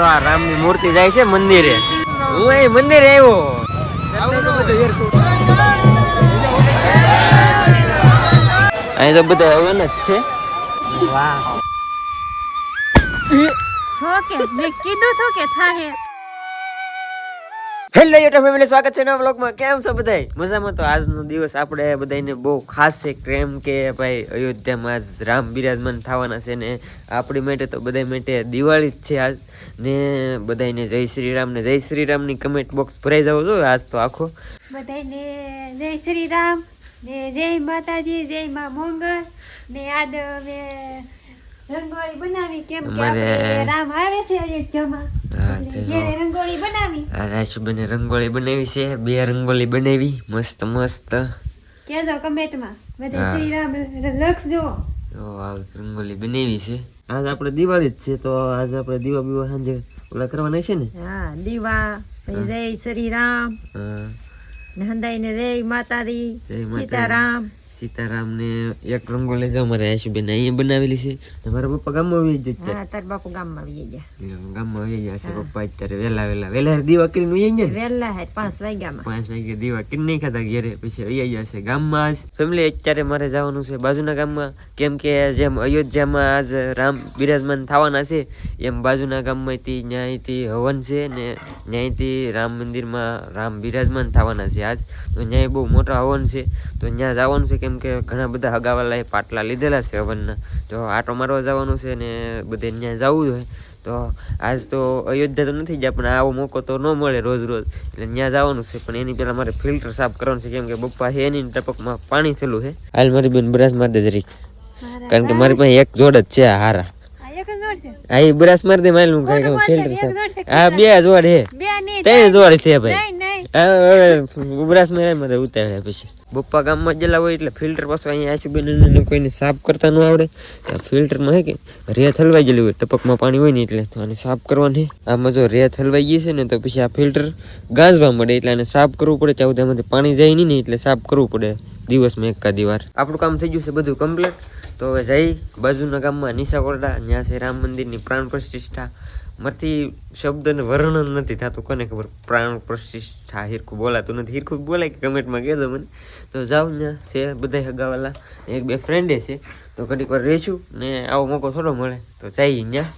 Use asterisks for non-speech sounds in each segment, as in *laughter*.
આ રામની મૂર્તિ જાય છે મંદિરે. હું એ મંદિરે આવ્યો. અહીં તો બધા અવન જ છે. વાહ. કીધું તો કે થાહે. હેલો યુટ્યુબ ફેમિલી સ્વાગત છે નવા બ્લોગમાં કેમ છો બધા મજામાં તો આજનો દિવસ આપણે બધાને બહુ ખાસ છે કેમ કે ભાઈ અયોધ્યામાં આજ રામ બિરાજમાન થવાના છે ને આપણી માટે તો બધા માટે દિવાળી જ છે આજ. ને બધાને જય શ્રી રામ ને જય શ્રી રામની કમેન્ટ બોક્સ ભરાઈ જવું જોઈએ આજ તો આખો. બધાને જય શ્રી રામ ને જય માતાજી જય મા મંગળ. ને આજ અમે રંગોળી બનાવી. કેમ કે રામ આવે છે અયોધ્યામાં. રંગોળી બનાવી. રાશુબેને રંગોળી બનાવી છે બે રંગોળી બનાવી મસ્ત મસ્ત. કેજો કમેન્ટમાં? બધા. શ્રી રામ લખજો રંગોળી બનાવી છે. આજ આપણે દિવાળી જ છે તો આજ આપણે દીવા બીવા સાંજે ઓલા કરવાના છે ને? હા દીવા પછી રે શ્રી રામ હા. ને રે માતાજી. સીતારામ. સીતારામ ને એક રંગોળી છે અમારે આશુબેન અહીંયા બનાવેલી છે. મારા પપ્પા ગામમાં આવી જ હા તાર બાપુ ગામમાં આવી ગયા. ગામમાં આવી ગયા છે પપ્પા અત્યારે વહેલા વહેલા. વેલા દીવા કરીને વહી ગયા વેલા હે પાંચ વાગ્યામાં. પાંચ વાગે દીવા કરી નહીં ખાતા ઘેરે પછી આવી ગયા છે ગામમાં આજ ફેમિલી અત્યારે મારે જવાનું છે બાજુના ગામમાં. કેમ કે જેમ અયોધ્યામાં આજ રામ બિરાજમાન થવાના છે એમ બાજુના ગામમાંથી ન્યાયથી હવન છે ને ન્યાયથી રામ મંદિરમાં રામ બિરાજમાન થવાના છે આજ. તો ન્યાય બહુ મોટો હવન છે. તો ત્યાં જવાનું છે કેમ કે ઘણા બધા હગાવાલાએ પાટલા લીધેલા છે હવનના. તો આટો મારવા જવાનું છે ને બધે ત્યાં જવું હોય તો આજ તો અયોધ્યા તો નથી ગયા પણ આવો મોકો તો ન મળે રોજ રોજ. એટલે ત્યાં જવાનું છે પણ એની પહેલાં મારે ફિલ્ટર સાફ કરવાનું છે કેમ કે બપ્પા છે એની ટપકમાં પાણી ચાલુ છે હાલ મારી બેન બ્રશ મારી દે જરીક. કારણ કે મારી પાસે એક જોડ જ છે હારા. આ એ બ્રશ મારી દે મારી હું ફિલ્ટર સાફ. આ બે જોડ છે ત્રણ જોડ છે ભાઈ. બ્રશ મારે મારે ઉતાર્યા પછી. બપ્પા ગામમાં ગયેલા હોય એટલે ફિલ્ટર પાછું અહીંયા આશુબેન કોઈને સાફ કરતા ન આવડે. ફિલ્ટરમાં હે કે, રેત હલવાઈ ગયેલી હોય, ટપકમાં પાણી હોય ને એટલે તો આને સાફ કરવાની આમાં જો રેત હલવાઈ ગઈ છે ને તો પછી આ ફિલ્ટર ગાંજવા મળે એટલે આને સાફ કરવું પડે. ત્યાં સુધી પાણી જાય નહીં ને એટલે સાફ કરવું પડે. દિવસમાં એકાદી વાર. આપણું કામ થઈ ગયું છે બધું કમ્પ્લીટ તો હવે જઈ બાજુના ગામમાં નિશા કોરડા ત્યાં છે રામ મંદિરની પ્રાણ પ્રતિષ્ઠા. મારથી શબ્દને વર્ણન નથી થતું, કોને ખબર? પ્રાણ પ્રતિષ્ઠા હિરખું બોલાતું નથી. હિરખું બોલાય કે કમેન્ટમાં કહેજો મને. તો જાઓ ત્યાં છે બધા હગાવાલા. એક બે ફ્રેન્ડે છે. તો ઘડીક વાર રહેશું ને આવો મોકો થોડો મળે. તો જઈએ ત્યાં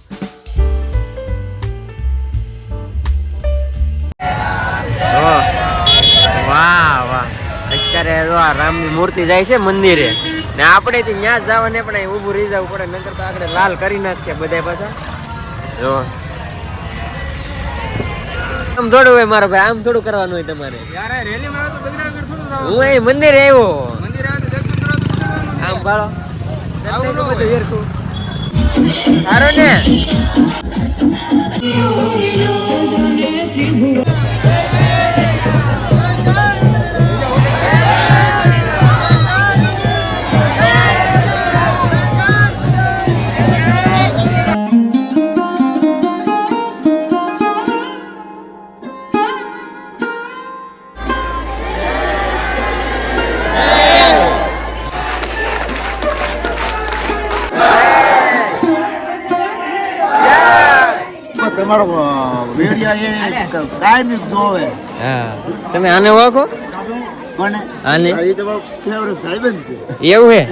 વાહ વાહ અત્યારે જો રામની મૂર્તિ જાય છે મંદિરે. ને આપણે ત્યાં જવાને પણ અહીં ઊભું રહી જવું પડે નકર તો આગળ લાલ કરી નાખીએ બધા પાછા. જો. આમ થોડું હોય મારો ભાઈ આમ થોડું કરવાનું હોય તમારે હું અહીં મંદિરે આવ્યો આમ બાળો સારો ને કાયમિક જોવે. હા. તમે આને ઓળખો? કોને આને? એ તો ફેવરેટ ભાઈબંધ છે. એવું હે?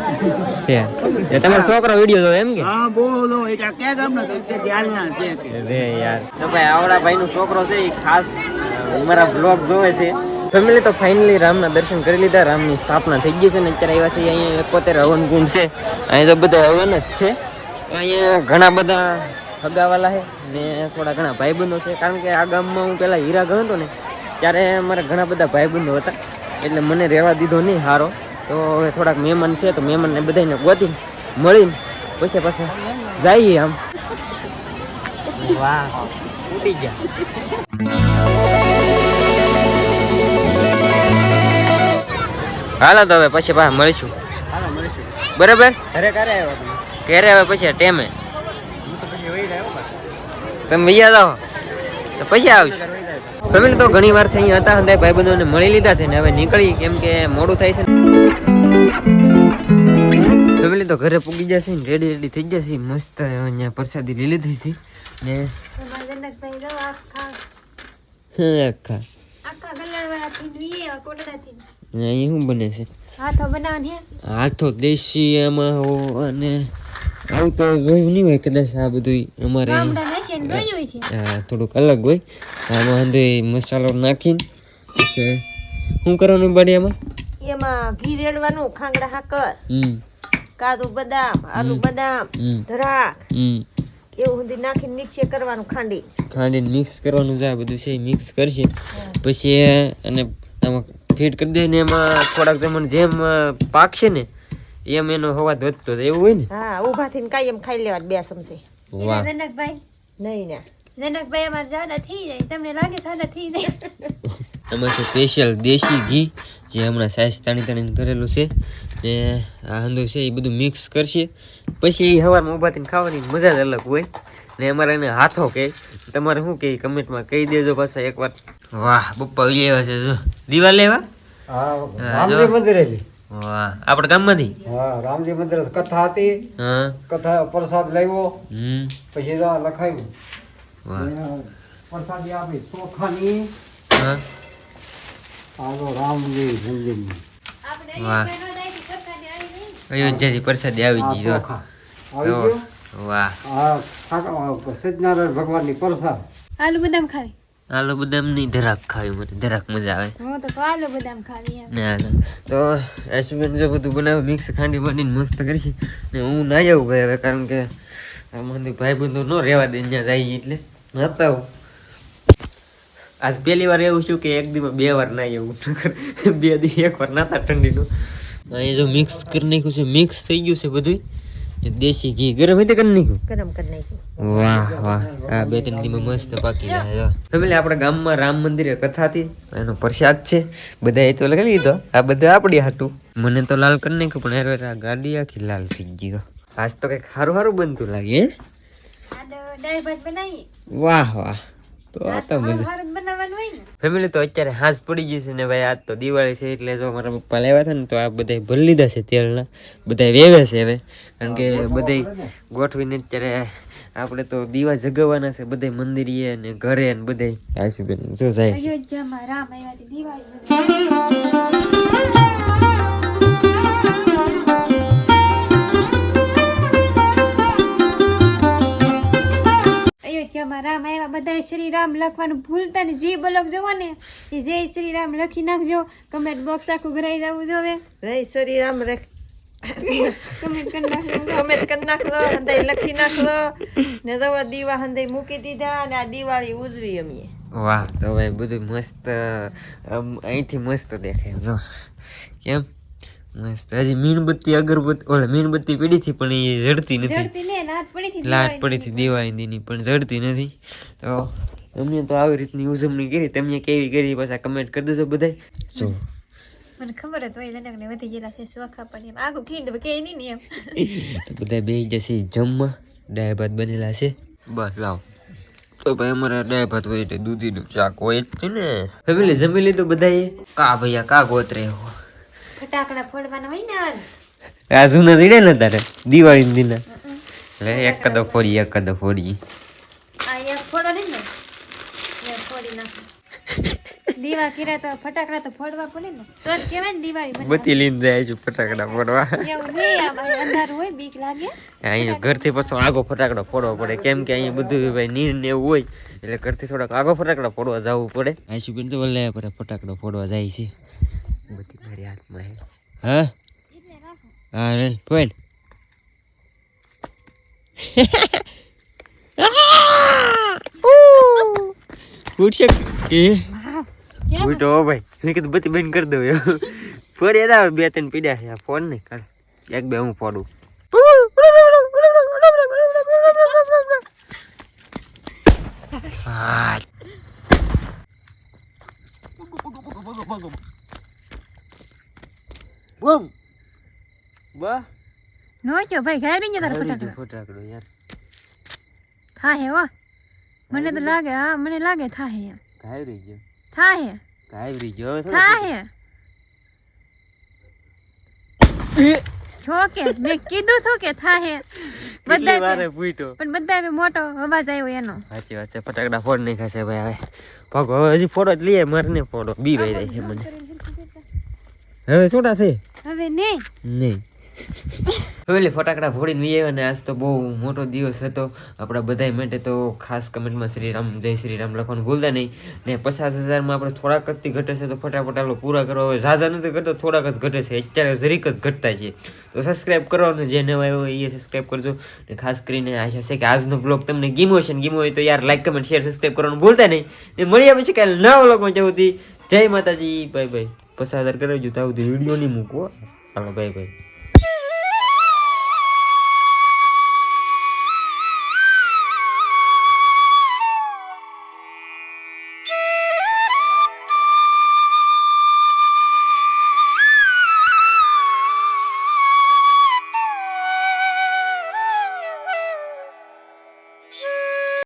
*laughs* છે એ તમારો છોકરો વીડિયો જોવે એમ કે? હા બોલો એ કે ક્યાં ગામના તો કે ધ્યાનના છે કે? અરે યાર. તો ભાઈ આવડા ભાઈ નો છોકરો છે એ ખાસ મારા બ્લોગ જોવે છે. ફેમિલી તો ફાઇનલી રામના દર્શન કરી લીધા. રામની સ્થાપના થઈ ગઈ છે ને અત્યારે આવ્યા છે. અહીંયા એકોતેર હવન કુંડ છે. અહીં તો બધા હવન જ છે. અહીંયા ઘણા બધા હગાવાલા છે ને થોડા ઘણા ભાઈબંધો છે. કારણ કે આ ગામમાં હું પહેલાં હીરા ગયો હતો ને ત્યારે મારા ઘણા બધા ભાઈબંધો હતા. એટલે મને રહેવા દીધો નહીં સારો તો હવે થોડાક મહેમાન છે તો મહેમાનને બધાને ગોતી મળીને પછી પાછા જઈએ આમ. વાહ ઉડી ગયા. હાલો તો હવે પછી પાછા મળીશું. બરાબર? ઘરે ક્યારે આવ્યા ઘરે હવે પછી ટેમે તમે ભૈયા જાઓ. તો પછી આવશું ફેમિલી તો ઘણી વાર થઈ હતા હતા ભાઈબંધોને મળી લીધા છે ને હવે નીકળી કેમ કે મોડું થાય છે ફેમિલી તો ઘરે પૂગી જશે ને રેડી રેડી થઈ જશે. મસ્ત અહીંયા પ્રસાદી લઈ લીધી હતી ને આખા. અહીં શું બને છે? હાથો દેશી એમાં હો અને આવું તો જોયું નહીં હોય કદાચ આ બધું અમારે જોયું થોડુંક અલગ હોય. આમાં અંદર મસાલો નાખીને શું કરવાનું બાડી એમાં એમાં ઘી રેડવાનું ખાંગડા હાકર કાદુ કાજુ બદામ આલુ બદામ ધરાક એવું સુધી નાખીને મિક્સ કરવાનું ખાંડી. ખાંડીને મિક્સ કરવાનું છે આ બધું છે મિક્સ કરશે પછી અને આમાં ફીટ કરી દે ને એમાં થોડાક તમને જેમ પાકશે ને એમ એનો હવાદ વધતો જાય એવું હોય ને? હા ઊભા થઈને કાયમ ખાઈ લેવા બે ચમચી. વાહ જનકભાઈ? નહીં ને. જનકભાઈ અમારે જાડા થઈ જાય. તમને લાગે સાડા થઈ જાય? *laughs* અમારે છે સ્પેશિયલ દેશી ઘી જે હમણાં સાઈઝ તાણી તાણીને કરેલું છે. ને આ હંધો છે એ બધું મિક્સ કરશે. પછી એ હવારમાં ઊભા થઈને ખાવાની મજા જ અલગ હોય. ને અમારે એને હાથો કહે તમારે શું કહે કમેન્ટમાં કહી દેજો પાછા એકવાર. વાહ બપ્પા લેવા છે જો. દીવા લેવા? હા મંદિર વાહ. આપણે ગામમાંથી? હા રામજી મંદિર કથા હતી. હા. કથા પ્રસાદ લાવ્યો. હમ. પછી તો લખાયું. વાહ. પ્રસાદી આપી. ચોખાની. હા. આ રામજી મંદિર આપણે વાહ. આવી. અયોધ્યાથી પ્રસાદી આવી ગઈ આવી ગયું? વાહ. હા ઠાકર સત્યનારાયણ ભગવાનની પ્રસાદ. આલુ બદામ ખાવી. આલુ બદામ નહીં ધરાક ખાવી મને. ધરાક મજા આવે. હું તો આલુ બદામ ખાવી ના ના. તો એસમેન જો બધું બનાવે મિક્સ ખાંડી બાંડીને મસ્ત કરશે. ને હું ના જાઉં ભાઈ હવે કારણ કે મને ભાઈ બંધો ન રહેવા દે ત્યાં જાય એટલે નતા હું આજ પહેલી વાર એવું છું કે એક દીમાં બે વાર ના એવું બે દી એક વાર નાતા ઠંડીનું. અહીંયા જો મિક્સ કરી નાખ્યું છે મિક્સ થઈ ગયું છે બધું દેશી ઘી ગરમ હતી કરી નાખ્યું. ગરમ કરી નાખ્યું. વાહ વાહ. આ બે ત્રણ દીમાં મસ્ત પાકી જાય ફેમિલી આપણા ગામમાં રામ મંદિરે કથા હતી એનો પ્રસાદ છે. બધા એ તો લખી લીધો. આ બધા આપણી હાટું. મને તો લાલ કરી નાખ્યું પણ હેરવેર આ ગાડી આખી લાલ થઈ ગઈ તો આજ તો કંઈક સારું સારું બનતું લાગે વાહ વાહ. તો આ તો મજા ભારત બનાવવાનું હોય ને. ફેમિલી તો અત્યારે હાંસ પડી ગઈ છે ને ભાઈ આજ તો દિવાળી છે એટલે જો મારા પપ્પા લાવ્યા હતા ને તો આ બધા ભરી લીધા છે તેલના. બધા વેવે છે હવે. કારણ કે બધા ગોઠવીને અત્યારે આપણે તો દીવા જગાવવાના છે બધે મંદિરે ને ઘરે ને બધે આશુબેન શું જાય છે રામ આવ્યા બધા શ્રી રામ લખવાનું ભૂલતા ને જે બ્લોગ જોવો ને એ જય શ્રી રામ લખી નાખજો. કમેન્ટ બોક્સ આખું ભરાઈ જવું જોવે જય શ્રી રામ કમેન્ટ કરી નાખજો. કમેન્ટ કરી નાખલો હંદાઈ લખી નાખજો. ને તો દીવા હંદાઈ મૂકી દીધા અને આ દિવાળી ઉજવી અમે. વાહ તો ભાઈ બધું મસ્ત અહીંથી મસ્ત દેખાય. કેમ? મસ્ત. હજી મીણબત્તી અગરબત્તી ઓલે મીણબત્તી પડી હતી પણ એ જડતી નથી. લાટ પડી હતી દિવાળીની. પણ જડતી નથી. તો અમને તો આવી રીતની ઉજવણી કરી તમે કેવી કરી પાછા કમેન્ટ કરી દેજો બધાય. જો. મને ખબર જ હોય જનક વધી ગયેલા છે શોખા પણ એમ. આગું ખીંડ કે નહીં ને એમ. તો બધા બે જશે જમવા. ડાયા ભાત બનેલા છે. બસ લાવ. તો ભાઈ અમારે દાળ ભાત હોય એટલે દૂધીનું શાક હોય જ છે ને. ફેમિલી જમી લીધું બધાએ કા ભૈયા કા ગોતરે ફટાકડા ફોડવાના હોય ને. આ જૂના દીડે ને તારે? દિવાળી દિના? એટલે એક કદો ફોડી એક કદો ફોડી. આ એક ફોડો નહીં ને? એક ફોડી નાખ. દીવા કર્યા તો ફટાકડા તો ફોડવા પડે ને. તો જ કહેવાય ને દિવાળી બતી લઈને જાય છે ફટાકડા ફોડવા. એવું નહીં આમાં અંધારું હોય બીક લાગે. અહીંયા ઘરથી પછી આગો ફટાકડો ફોડવો પડે. કેમ કે અહીંયા બધું ભાઈ નીર ને એવું હોય એટલે ઘરથી થોડાક આગો ફટાકડા ફોડવા જવું પડે. આશુબેન તો વલ્લે પર ફટાકડો ફોડવા જાય છે. બધી મારી હાથમાં હે હા હા રે ફોડ ફૂટશે કે કેમ ફૂટો ભાઈ મેં કીધું બધી બંધ કરી દઉં એવું ફોડ્યા હતા બે ત્રણ પીડ્યા છે આ ફોન નહીં કાઢ એક બે હું ફોડું હા બમ. બા. નો ભાઈ ઘરે નહીં જતા ફટાકડો. ફટાકડો યાર. થાહે ઓ મને તો લાગે હા મને લાગે થાહે એમ. ઘાયરી ગયો. થાહે. ઘાયરી ગયો. હવે થોડો થાહે. છો કે મેં કીધું તો કે થાહે. હે બધા વારે પૂઈટો પણ બધા મોટો અવાજ આવ્યો એનો. સાચી વાત છે. ફટાકડા ફોડ નહીં ખાશે ભાઈ હવે. ભગો હજી ફોડો જ લઈએ મરને ફોડો બી રહી જાય છે મને. હવે છોટા થઈ? હવે નહીં નહીં એટલે ફટાકડા ફોડીને વી આવ્યા ને આજ તો બહુ મોટો દિવસ હતો. આપણા બધા માટે તો ખાસ કમેન્ટમાં શ્રીરામ જય શ્રીરામ લખવાનું ભૂલતા નહીં. ને પચાસ હજારમાં આપણે થોડાક જ ઘટે છે તો ફટાફટ આલો પૂરા કરવા હવે ઝાઝા નથી કરતો થોડાક જ ઘટે છે. અત્યારે જરીક જ ઘટતા છે. તો સબસ્ક્રાઇબ કરવાનું જે નવા આવ્યો એ સબસ્ક્રાઇબ કરજો. ને ખાસ કરીને આશા છે કે આજનો બ્લોગ તમને ગીમો છે ને ગીમો હોય તો યાર લાઈક કમેન્ટ શેર સબસ્ક્રાઈબ કરવાનું ભૂલતા નહીં. ને મળ્યા પછી કાલે નવા બ્લોગમાં જવું જય માતાજી બાય બાય પચાસ હજાર કરાવજો તો આવું વીડિયો નહીં મૂકવો હાલો ભાઈ બાય